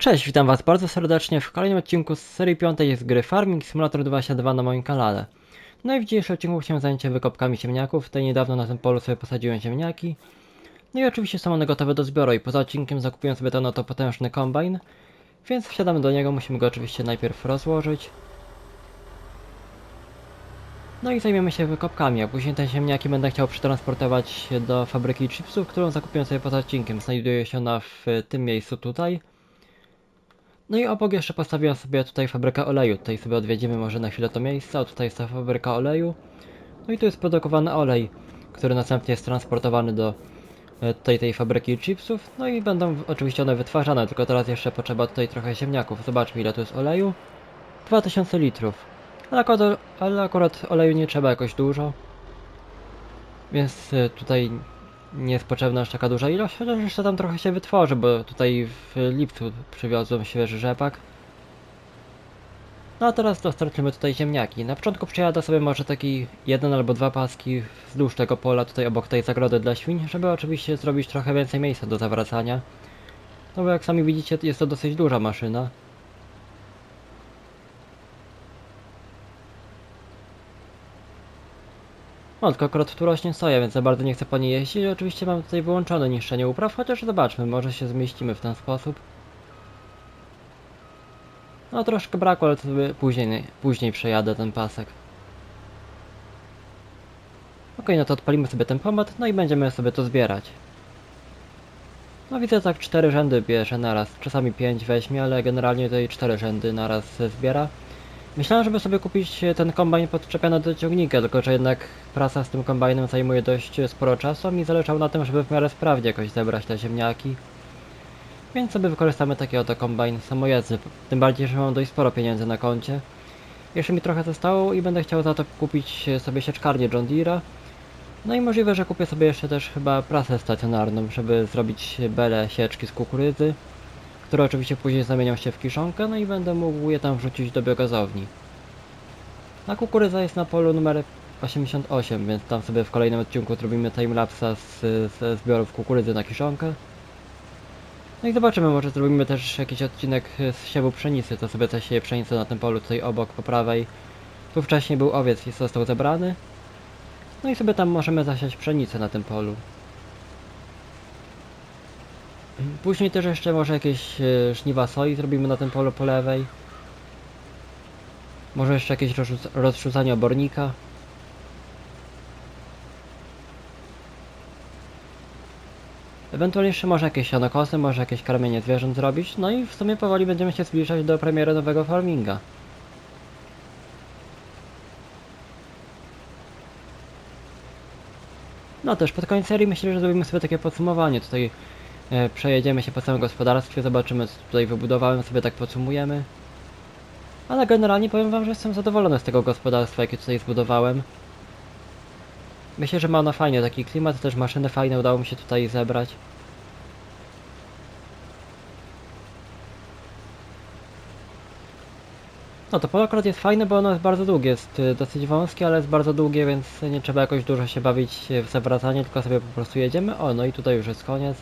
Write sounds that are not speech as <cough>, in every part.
Cześć, witam was bardzo serdecznie w kolejnym odcinku z serii piątej z gry Farming Simulator 22 na moim kanale. No i w dzisiejszym odcinku chciałem zająć się wykopkami ziemniaków, tutaj niedawno na tym polu sobie posadziłem ziemniaki. No i oczywiście są one gotowe do zbioru i poza odcinkiem zakupiłem sobie ten oto potężny kombajn, więc wsiadamy do niego, musimy go oczywiście najpierw rozłożyć. No i zajmiemy się wykopkami, a później te ziemniaki będę chciał przetransportować do fabryki chipsów, którą zakupiłem sobie poza odcinkiem. Znajduje się ona w tym miejscu tutaj. No i obok jeszcze postawiłem sobie tutaj fabrykę oleju. Tutaj sobie odwiedzimy może na chwilę to miejsce. A tutaj jest ta fabryka oleju. No i tu jest produkowany olej, który następnie jest transportowany do e, tutaj tej fabryki chipsów. No i będą oczywiście one wytwarzane, tylko teraz jeszcze potrzeba tutaj trochę ziemniaków. Zobaczmy ile tu jest oleju. 2000 litrów. Ale akurat, ale akurat oleju nie trzeba jakoś dużo. Więc e, tutaj nie jest potrzebna aż taka duża ilość, chociaż jeszcze tam trochę się wytworzy, bo tutaj w lipcu przywiozłem świeży rzepak. No a teraz dostarczymy tutaj ziemniaki. Na początku przejadę sobie może taki jeden albo dwa paski wzdłuż tego pola, tutaj obok tej zagrody dla świń, żeby oczywiście zrobić trochę więcej miejsca do zawracania. No bo jak sami widzicie, jest to dosyć duża maszyna. No, tylko akurat tu rośnie soja, więc za bardzo nie chcę po niej jeździć. Oczywiście mam tutaj wyłączone niszczenie upraw, chociaż zobaczmy, może się zmieścimy w ten sposób. No troszkę brakło, ale to sobie później, później przejadę ten pasek. Okej, no to odpalimy sobie ten pomad, no i będziemy sobie to zbierać. No widzę tak cztery rzędy bierze naraz, czasami pięć weźmie, ale generalnie tutaj cztery rzędy naraz zbiera. Myślałem, żeby sobie kupić e, ten kombajn podczepiony do ciągnika, tylko że jednak praca z tym kombajnem zajmuje dość sporo czasu, a mi zależało na tym, żeby w miarę sprawnie jakoś zebrać te ziemniaki. Więc sobie wykorzystamy taki oto kombajn samojezdny, tym bardziej, że mam dość sporo pieniędzy na koncie. Jeszcze mi trochę zostało i będę chciał za to kupić e, sobie sieczkarnię John Deere'a. No i możliwe, że kupię sobie jeszcze też chyba prasę stacjonarną, żeby zrobić bele sieczki z kukurydzy które oczywiście później zamienią się w kiszonkę, no i będę mógł je tam wrzucić do biogazowni. A kukurydza jest na polu numer 88, więc tam sobie w kolejnym odcinku zrobimy timelapsa z, ze zbiorów kukurydzy na kiszonkę. No i zobaczymy, może zrobimy też jakiś odcinek z siewu pszenicy, to sobie też sieje pszenicę na tym polu tutaj obok, po prawej. Tu wcześniej był owiec i został zebrany. No i sobie tam możemy zasiać pszenicę na tym polu. Później też jeszcze może jakieś e, żniwa soi zrobimy na tym polu po lewej. Może jeszcze jakieś rozrzuc- rozrzucanie obornika. Ewentualnie jeszcze może jakieś sianokosy, może jakieś karmienie zwierząt zrobić. No i w sumie powoli będziemy się zbliżać do premiery nowego farminga. No też pod koniec serii myślę, że zrobimy sobie takie podsumowanie. Tutaj Przejedziemy się po całym gospodarstwie, zobaczymy co tutaj wybudowałem, sobie tak podsumujemy. Ale generalnie powiem wam, że jestem zadowolony z tego gospodarstwa, jakie tutaj zbudowałem. Myślę, że ma ono fajnie taki klimat, też maszyny fajne udało mi się tutaj zebrać. No to pole akurat jest fajne, bo ono jest bardzo długie, jest y, dosyć wąskie, ale jest bardzo długie, więc nie trzeba jakoś dużo się bawić w zawracanie, tylko sobie po prostu jedziemy. O, no i tutaj już jest koniec.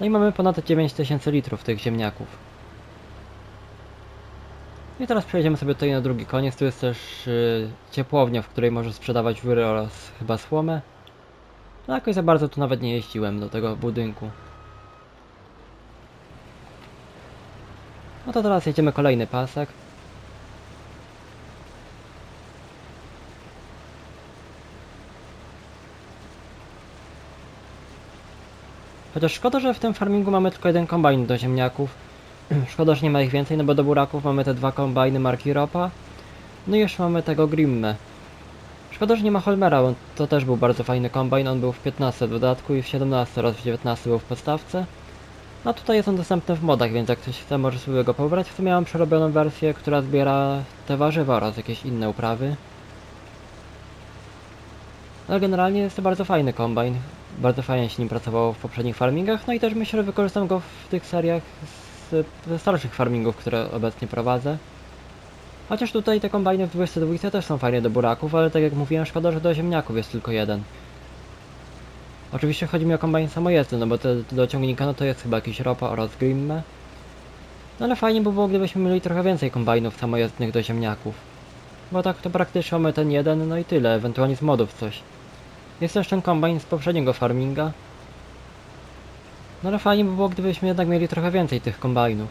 No i mamy ponad 9000 litrów tych ziemniaków. I teraz przejdziemy sobie tutaj na drugi koniec. Tu jest też yy, ciepłownia, w której może sprzedawać wióry oraz chyba słomę. No jakoś za bardzo tu nawet nie jeździłem do tego budynku. No to teraz jedziemy kolejny pasek. Chociaż szkoda, że w tym farmingu mamy tylko jeden kombajn do ziemniaków. <clears throat> Szkoda, że nie ma ich więcej, no bo do buraków mamy te dwa kombajny marki Ropa. No i jeszcze mamy tego Grimme. Szkoda, że nie ma Holmera, bo to też był bardzo fajny kombajn. On był w 15 w dodatku i w 17 oraz w 19 był w podstawce. No tutaj jest on dostępny w modach, więc jak ktoś chce, może sobie go pobrać. W sumie mam przerobioną wersję, która zbiera te warzywa oraz jakieś inne uprawy. Ale generalnie jest to bardzo fajny kombajn. Bardzo fajnie się nim pracowało w poprzednich farmingach, no i też myślę, że wykorzystam go w tych seriach z, ze starszych farmingów, które obecnie prowadzę. Chociaż tutaj te kombajny w 22 też są fajne do buraków, ale tak jak mówiłem, szkoda, że do ziemniaków jest tylko jeden. Oczywiście chodzi mi o kombajn samojezdny, no bo te do ciągnika no to jest chyba jakiś ropa oraz grimme. No ale fajnie by było, gdybyśmy mieli trochę więcej kombajnów samojezdnych do ziemniaków. Bo tak to praktycznie mamy ten jeden, no i tyle, ewentualnie z modów coś. Jest też ten kombajn z poprzedniego farminga. No ale fajnie by było, gdybyśmy jednak mieli trochę więcej tych kombajnów.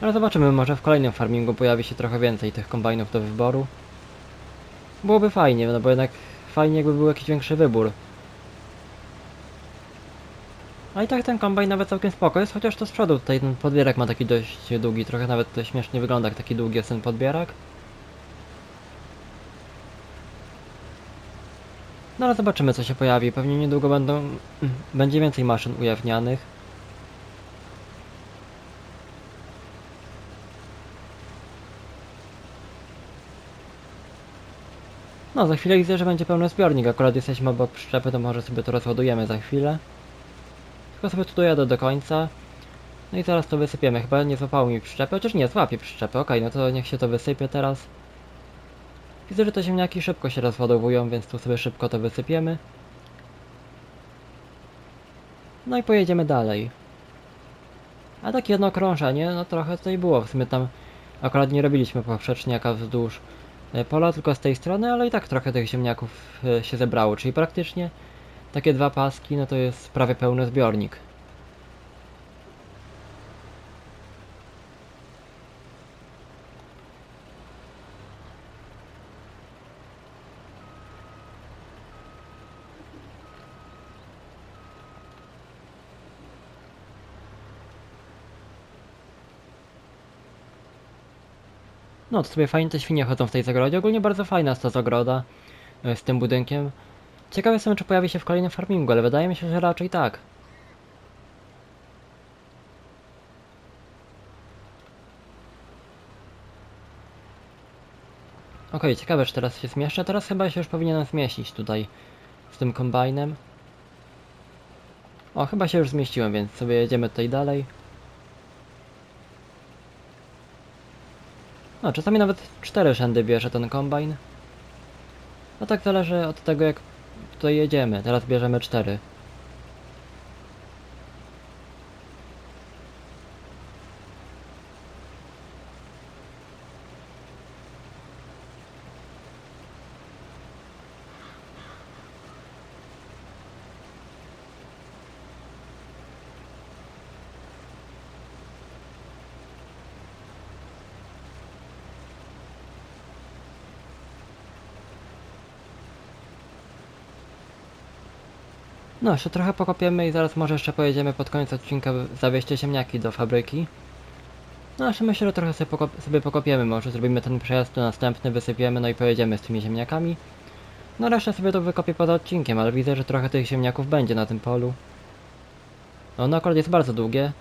Ale zobaczymy, może w kolejnym farmingu pojawi się trochę więcej tych kombajnów do wyboru. Byłoby fajnie, no bo jednak fajnie jakby był jakiś większy wybór. A i tak ten kombajn nawet całkiem spoko jest, chociaż to z przodu tutaj ten podbierak ma taki dość długi, trochę nawet to śmiesznie wygląda taki długi jest ten podbierak. No ale zobaczymy co się pojawi, pewnie niedługo będą, będzie więcej maszyn ujawnianych. No, za chwilę widzę, że będzie pełny zbiornik. Akurat jesteśmy obok przyczepy, to może sobie to rozładujemy za chwilę. Tylko sobie tu dojadę do końca. No i zaraz to wysypiemy. Chyba nie złapało mi przyczepy, chociaż nie, złapie przyczepy. Okej, no to niech się to wysypie teraz. Widzę, że te ziemniaki szybko się rozładowują, więc tu sobie szybko to wysypiemy. No i pojedziemy dalej. A takie jedno krążenie, no trochę tutaj było. W sumie tam akurat nie robiliśmy poprzeczniaka wzdłuż e, pola, tylko z tej strony, ale i tak trochę tych ziemniaków e, się zebrało, czyli praktycznie takie dwa paski, no to jest prawie pełny zbiornik. No to sobie fajnie te świnie chodzą w tej zagrodzie. Ogólnie bardzo fajna jest ta zagroda e, z tym budynkiem. Ciekawy jestem, czy pojawi się w kolejnym farmingu, ale wydaje mi się, że raczej tak. Okej, ciekawe, czy teraz się zmieszczę. Teraz chyba się już powinienem zmieścić tutaj z tym kombajnem. O, chyba się już zmieściłem, więc sobie jedziemy tutaj dalej. No, czasami nawet cztery rzędy bierze ten kombajn. No tak zależy od tego, jak tutaj jedziemy. Teraz bierzemy cztery. No, jeszcze trochę pokopiemy i zaraz może jeszcze pojedziemy pod koniec odcinka zawieźcie ziemniaki do fabryki. No, jeszcze myślę, że trochę sobie, sobie pokopiemy, może zrobimy ten przejazd, to następny wysypiemy, no i pojedziemy z tymi ziemniakami. No, resztę sobie to wykopię poza odcinkiem, ale widzę, że trochę tych ziemniaków będzie na tym polu. No, ono akurat jest bardzo długie.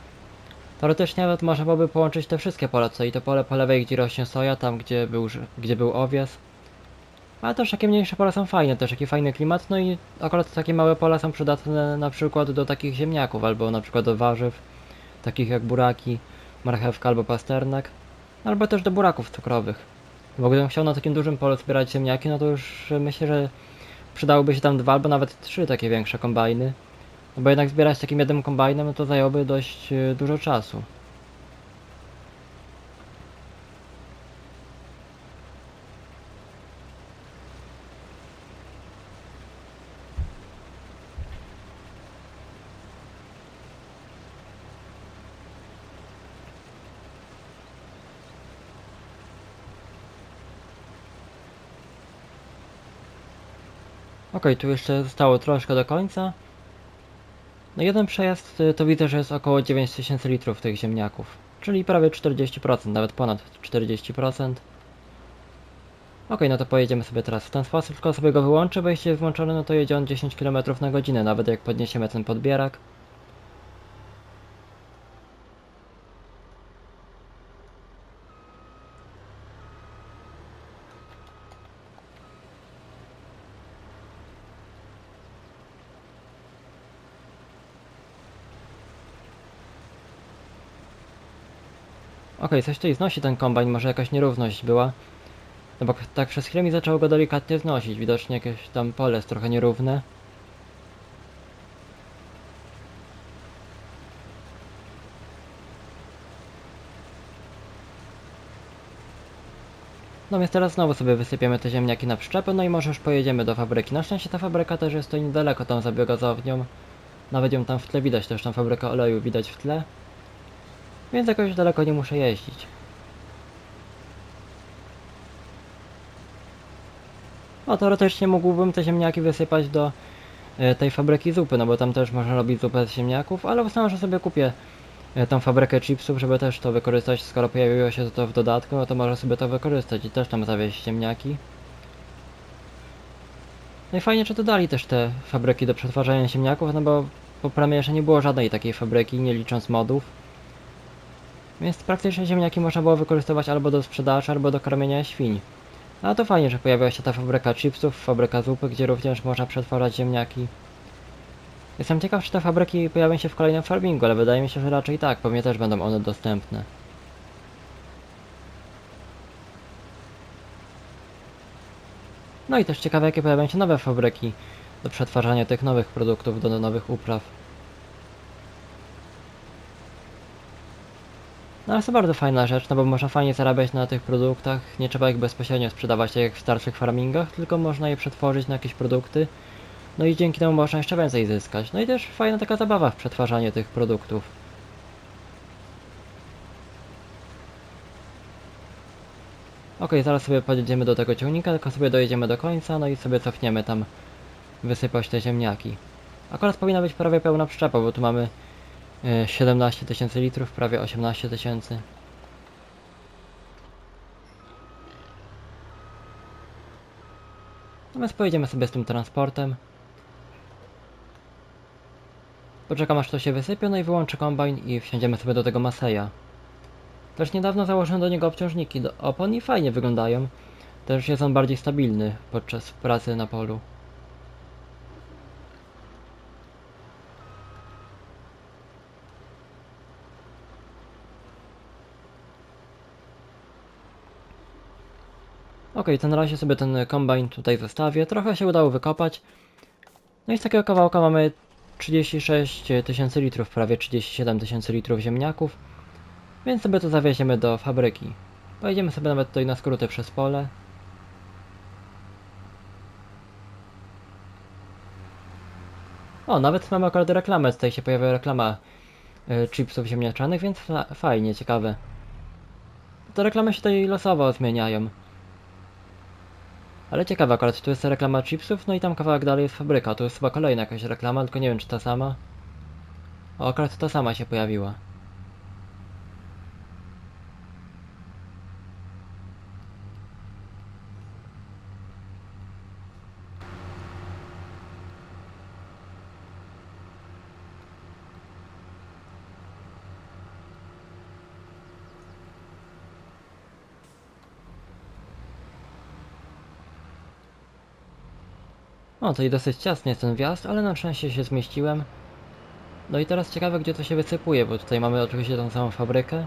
Teoretycznie nawet można byłoby połączyć te wszystkie pola, co i to pole po lewej, gdzie rośnie soja, tam gdzie był, gdzie był owies. Ale też takie mniejsze pola są fajne, też taki fajny klimat, no i akurat takie małe pola są przydatne na przykład do takich ziemniaków, albo na przykład do warzyw, takich jak buraki, marchewka albo pasternak, albo też do buraków cukrowych. Bo gdybym chciał na takim dużym polu zbierać ziemniaki, no to już myślę, że przydałoby się tam dwa albo nawet trzy takie większe kombajny. No bo jednak zbierać takim jednym kombajnem, no to zajęłoby dość e, dużo czasu. Okej, tu jeszcze zostało troszkę do końca. No jeden przejazd y, to widzę, że jest około 9000 litrów tych ziemniaków. Czyli prawie 40%, nawet ponad 40%. Okej, no to pojedziemy sobie teraz w ten sposób, tylko sobie go wyłączę, bo jeśli jest włączony, no to jedzie on 10 km na godzinę, nawet jak podniesiemy ten podbierak. Okej, coś tutaj znosi ten kombajn, może jakaś nierówność była. No bo tak przez chwilę mi zaczęło go delikatnie znosić. Widocznie jakieś tam pole jest trochę nierówne. No więc teraz znowu sobie wysypiemy te ziemniaki na przyczepę, no i może już pojedziemy do fabryki. Na szczęście ta fabryka też jest tutaj niedaleko, tam za biogazownią. Nawet ją tam w tle widać, też tam fabryka oleju widać w tle. Więc jakoś daleko nie muszę jeździć. No teoretycznie mógłbym te ziemniaki wysypać do e, tej fabryki zupy, no bo tam też można robić zupę z ziemniaków, ale uznałem, że sobie kupię e, tą fabrykę chipsów, żeby też to wykorzystać, skoro pojawiło się to w dodatku, no to może sobie to wykorzystać i też tam zawieźć ziemniaki. No i fajnie, że dodali też te fabryki do przetwarzania ziemniaków, no bo po premierze nie było żadnej takiej fabryki, nie licząc modów. Więc praktycznie ziemniaki można było wykorzystywać albo do sprzedaży, albo do karmienia świń. A to fajnie, że pojawiła się ta fabryka chipsów, fabryka zupy, gdzie również można przetwarzać ziemniaki. Jestem ciekaw, czy te fabryki pojawią się w kolejnym farmingu, ale wydaje mi się, że raczej tak, pewnie też będą one dostępne. No i też ciekawe, jakie pojawią się nowe fabryki do przetwarzania tych nowych produktów, do nowych upraw. No ale to bardzo fajna rzecz, no bo można fajnie zarabiać na tych produktach, nie trzeba ich bezpośrednio sprzedawać tak jak w starszych farmingach, tylko można je przetworzyć na jakieś produkty, no i dzięki temu można jeszcze więcej zyskać. No i też fajna taka zabawa w przetwarzanie tych produktów. Ok, zaraz sobie podjedziemy do tego ciągnika, tylko sobie dojedziemy do końca, no i sobie cofniemy tam wysypać te ziemniaki. Akurat powinna być prawie pełna przyczepa, bo tu mamy 17 tysięcy litrów, prawie 18 tysięcy. Natomiast pojedziemy sobie z tym transportem. Poczekam aż to się wysypie, no i wyłączę kombajn i wsiądziemy sobie do tego Maseja. Też niedawno założyłem do niego obciążniki do opon i fajnie wyglądają. Też jest on bardziej stabilny podczas pracy na polu. Ok, to na razie sobie ten kombajn tutaj zostawię. Trochę się udało wykopać. No i z takiego kawałka mamy 36 tysięcy litrów, prawie 37 tysięcy litrów ziemniaków. Więc sobie to zawieziemy do fabryki. Pojedziemy sobie nawet tutaj na skróty przez pole. O, nawet mamy akurat reklamę, tutaj się pojawia reklama y, chipsów ziemniaczanych, więc fa fajnie, ciekawe. Te reklamy się tutaj losowo zmieniają. Ale ciekawe akurat, tu jest reklama chipsów, no i tam kawałek dalej jest fabryka. Tu jest chyba kolejna jakaś reklama, tylko nie wiem czy ta sama. O, akurat ta sama się pojawiła. O, tutaj dosyć ciasny jest ten wjazd, ale na szczęście się zmieściłem. No i teraz ciekawe, gdzie to się wysypuje, bo tutaj mamy oczywiście tą samą fabrykę.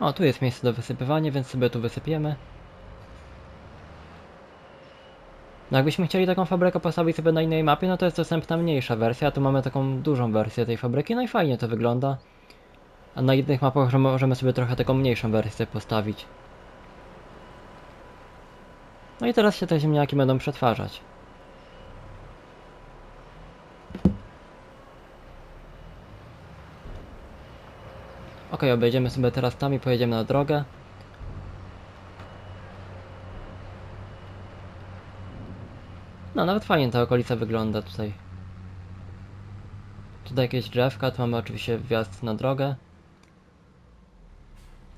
O, tu jest miejsce do wysypywania, więc sobie tu wysypiemy. No jakbyśmy chcieli taką fabrykę postawić sobie na innej mapie, no to jest dostępna mniejsza wersja, a tu mamy taką dużą wersję tej fabryki, no i fajnie to wygląda. A na innych mapach że możemy sobie trochę taką mniejszą wersję postawić. No i teraz się te ziemniaki będą przetwarzać. Ok, obejdziemy sobie teraz tam i pojedziemy na drogę. No, nawet fajnie ta okolica wygląda tutaj. Tutaj jakieś drzewka, tu mamy oczywiście wjazd na drogę.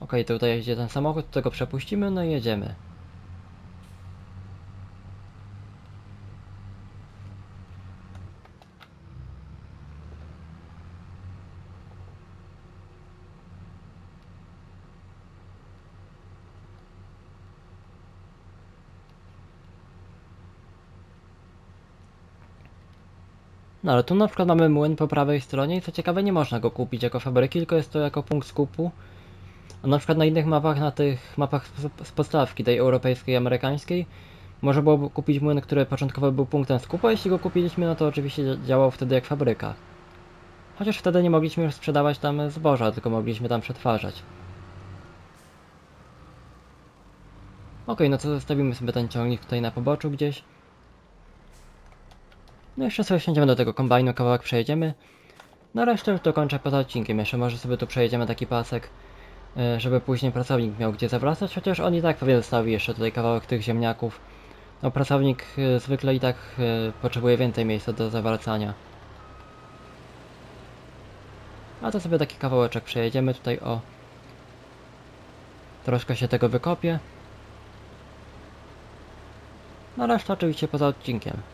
Ok, tutaj jedzie ten samochód, to go przepuścimy, no i jedziemy. No ale tu na przykład mamy młyn po prawej stronie i co ciekawe nie można go kupić jako fabryki, tylko jest to jako punkt skupu. A na przykład na innych mapach, na tych mapach z- podstawki, tej europejskiej i amerykańskiej, można było kupić młyn, który początkowo był punktem skupu, a jeśli go kupiliśmy, no to oczywiście dzia- działał wtedy jak fabryka. Chociaż wtedy nie mogliśmy już sprzedawać tam zboża, tylko mogliśmy tam przetwarzać. Okej, no to zostawimy sobie ten ciągnik tutaj na poboczu gdzieś. No jeszcze sobie wsiądziemy do tego kombajnu, kawałek przejedziemy. Na resztę już dokończę poza odcinkiem. Jeszcze może sobie tu przejedziemy taki pasek, e, żeby później pracownik miał gdzie zawracać, chociaż on i tak pewnie zostawi jeszcze tutaj kawałek tych ziemniaków. No pracownik e, zwykle i tak e, potrzebuje więcej miejsca do zawracania. A to sobie taki kawałeczek przejedziemy tutaj o. Troszkę się tego wykopię. No reszta oczywiście poza odcinkiem.